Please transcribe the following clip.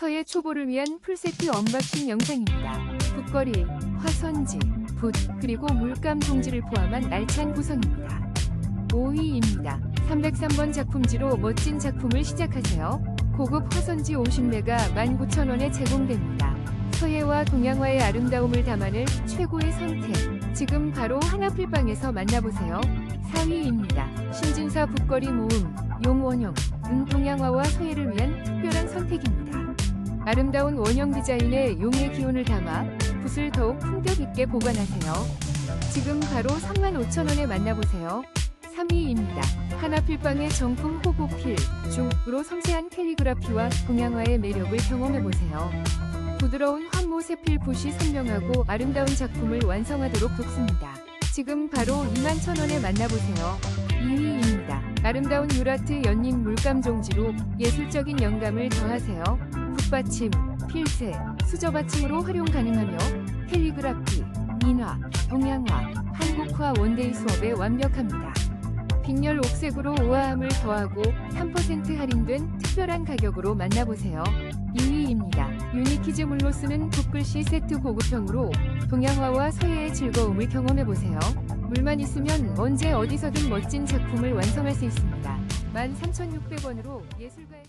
서예 초보를 위한 풀세트 언박싱 영상입니다. 붓거리, 화선지, 붓, 그리고 물감 종지를 포함한 알찬 구성입니다. 5위입니다. 303번 작품지로 멋진 작품을 시작하세요. 고급 화선지 50매가 19,000원에 제공됩니다. 서예와 동양화의 아름다움을 담아낼 최고의 선택. 지금 바로 하나필방에서 만나보세요. 4위입니다. 신진사 붓거리 모음, 용원형, 은 동양화와 서예를 위한 특별한 선택입니다. 아름다운 원형 디자인에 용의 기운을 담아 붓을 더욱 품격 있게 보관하세요. 지금 바로 35,000원에 만나보세요. 3위입니다. 하나 필방의 정품 호보필 중으로 섬세한 캘리그라피와 동양화의 매력을 경험해보세요. 부드러운 환모 세필 붓이 선명하고 아름다운 작품을 완성하도록 돕습니다. 지금 바로 21,000원에 만나보세요. 2위입니다. 아름다운 유라트 연잎 물감 종지로 예술적인 영감을 더하세요. 붓받침, 필세, 수저받침으로 활용 가능하며 캘리그라피, 민화, 동양화, 한국화 원데이 수업에 완벽합니다. 빅렬 옥색으로 우아함을 더하고 3% 할인된 특별한 가격으로 만나보세요. 2위입니다. 유니키즈 물로 쓰는 붓글씨 세트 고급형으로 동양화와 서예의 즐거움을 경험해보세요. 물만 있으면 언제 어디서든 멋진 작품을 완성할 수 있습니다. 13,600원으로 예술가의